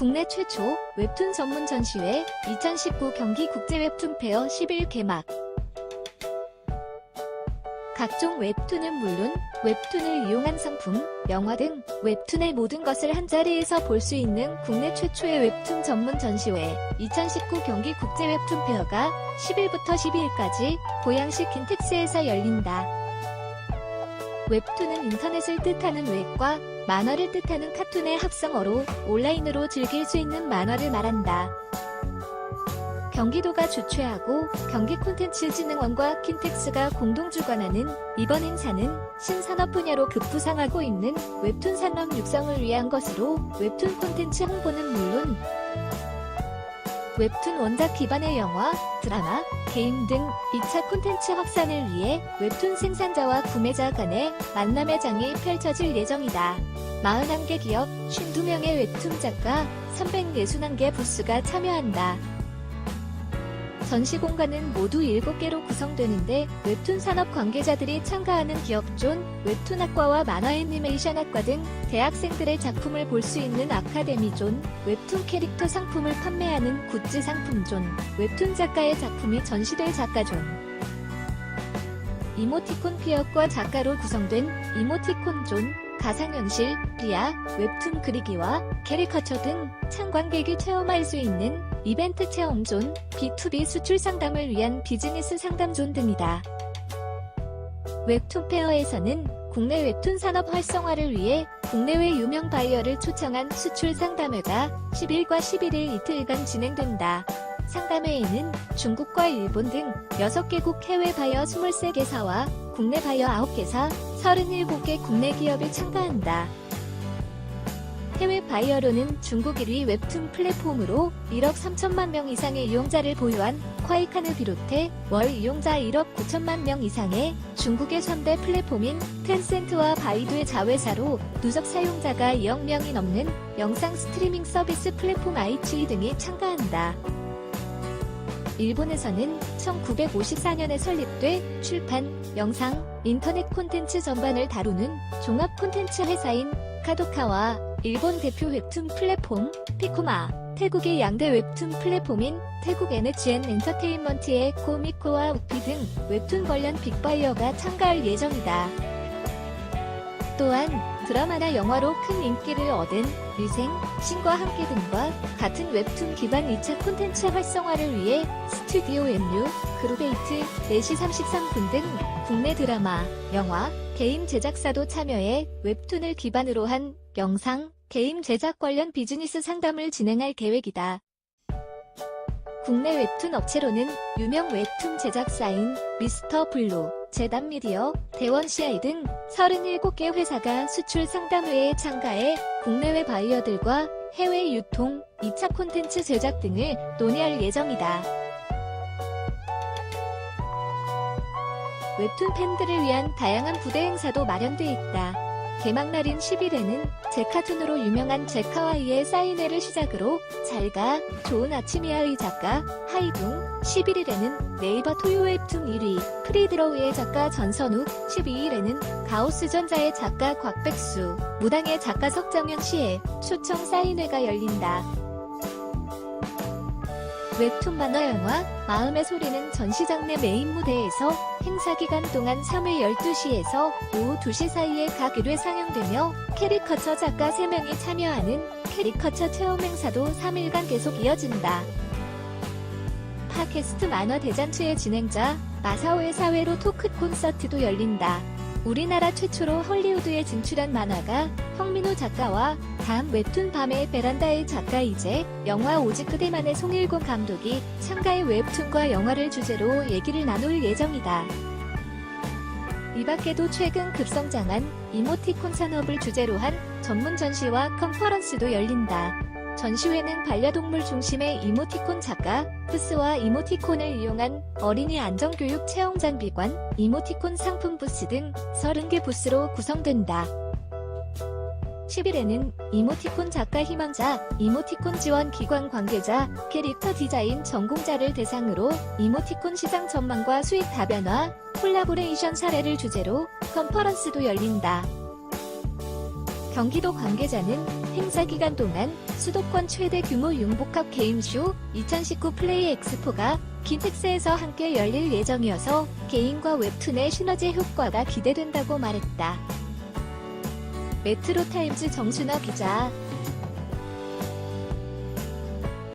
국내 최초 웹툰 전문 전시회 2019 경기 국제 웹툰 페어 10일 개막. 각종 웹툰은 물론 웹툰을 이용한 상품, 영화 등 웹툰의 모든 것을 한자리에서 볼 수 있는 국내 최초의 웹툰 전문 전시회 2019 경기 국제 웹툰 페어가 10일부터 12일까지 고양시 킨텍스에서 열린다. 웹툰은 인터넷을 뜻하는 웹과 만화를 뜻하는 카툰의 합성어로 온라인으로 즐길 수 있는 만화를 말한다. 경기도가 주최하고 경기 콘텐츠진흥원과 킨텍스가 공동 주관하는 이번 행사는 신산업 분야로 급부상하고 있는 웹툰 산업 육성을 위한 것으로 웹툰 콘텐츠 홍보는 물론 웹툰 원작 기반의 영화, 드라마, 게임 등 2차 콘텐츠 확산을 위해 웹툰 생산자와 구매자 간의 만남의 장이 펼쳐질 예정이다. 41개 기업, 52명의 웹툰 작가, 361개 부스가 참여한다. 전시 공간은 모두 7개로 구성되는데 웹툰 산업 관계자들이 참가하는 기업존, 웹툰학과와 만화 애니메이션학과 등 대학생들의 작품을 볼 수 있는 아카데미존, 웹툰 캐릭터 상품을 판매하는 굿즈 상품존, 웹툰 작가의 작품이 전시될 작가존. 이모티콘 피어과 작가로 구성된 이모티콘 존, 가상현실, 리아, 웹툰 그리기와 캐리커처 등 참관객이 체험할 수 있는 이벤트 체험존, B2B 수출 상담을 위한 비즈니스 상담존 등이다. 웹툰 페어에서는 국내 웹툰 산업 활성화를 위해 국내외 유명 바이어를 초청한 수출 상담회가 10일과 11일 이틀간 진행된다. 상담회에는 중국과 일본 등 6개국 해외 바이어 23개사와 국내 바이어 9개사, 37개 국내 기업이 참가한다. 해외 바이어로는 중국 1위 웹툰 플랫폼으로 1억 3천만 명 이상의 이용자를 보유한 콰이칸을 비롯해 월 이용자 1억 9천만 명 이상의 중국의 3대 플랫폼인 텐센트와 바이두의 자회사로 누적 사용자가 2억 명이 넘는 영상 스트리밍 서비스 플랫폼 아이치 등이 참가한다. 일본에서는 1954년에 설립돼 출판, 영상, 인터넷 콘텐츠 전반을 다루는 종합 콘텐츠 회사인 카도카와 일본 대표 웹툰 플랫폼 피코마, 태국의 양대 웹툰 플랫폼인 태국 NHN 엔터테인먼트의 코미코와 우피 등 웹툰 관련 빅바이어가 참가할 예정이다. 또한 드라마나 영화로 큰 인기를 얻은 위생, 신과 함께 등과 같은 웹툰 기반 2차 콘텐츠 활성화를 위해 스튜디오 MU, 그루베이트, 4시 33분 등 국내 드라마, 영화, 게임 제작사도 참여해 웹툰을 기반으로 한 영상, 게임 제작 관련 비즈니스 상담을 진행할 계획이다. 국내 웹툰 업체로는 유명 웹툰 제작사인 미스터 블루, 재단미디어, 대원CI 등 37개 회사가 수출 상담회에 참가해 국내외 바이어들과 해외 유통, 2차 콘텐츠 제작 등을 논의할 예정이다. 웹툰 팬들을 위한 다양한 부대 행사도 마련돼 있다. 개막날인 10일에는 제카툰으로 유명한 제카와이의 사인회를 시작으로 잘가, 좋은 아침이야의 작가, 하이둥, 11일에는 네이버 토요 웹툰 1위, 프리드로우의 작가 전선욱, 12일에는 가오스전자의 작가 곽백수, 무당의 작가 석정현 씨의 초청 사인회가 열린다. 웹툰 만화 영화 마음의 소리는 전시장 내 메인 무대에서 행사 기간 동안 3일 12시에서 오후 2시 사이에 각 1회 상영되며 캐리커처 작가 3명이 참여하는 캐리커처 체험 행사도 3일간 계속 이어진다. 팟캐스트 만화 대잔치의 진행자 마사오의 사회로 토크 콘서트도 열린다. 우리나라 최초로 헐리우드에 진출한 만화가 형민호 작가와 다음 웹툰 밤의 베란다의 작가이제 영화 오직 그대만의 송일곤 감독이 참가의 웹툰과 영화를 주제로 얘기를 나눌 예정이다. 이 밖에도 최근 급성장한 이모티콘 산업을 주제로 한 전문 전시와 컨퍼런스도 열린다. 전시회는 반려동물 중심의 이모티콘 작가, 부스와 이모티콘을 이용한 어린이 안전교육 체험 장비관, 이모티콘 상품 부스 등 30개 부스로 구성된다. 10일에는 이모티콘 작가 희망자, 이모티콘 지원 기관 관계자, 캐릭터 디자인 전공자를 대상으로 이모티콘 시장 전망과 수익 다변화, 콜라보레이션 사례를 주제로 컨퍼런스도 열린다. 경기도 관계자는 행사 기간 동안 수도권 최대 규모 융복합 게임쇼 2019 플레이 엑스포가 긴텍스에서 함께 열릴 예정이어서 개인과 웹툰의 시너지 효과가 기대된다고 말했다. 메트로타임즈 정순하 기자.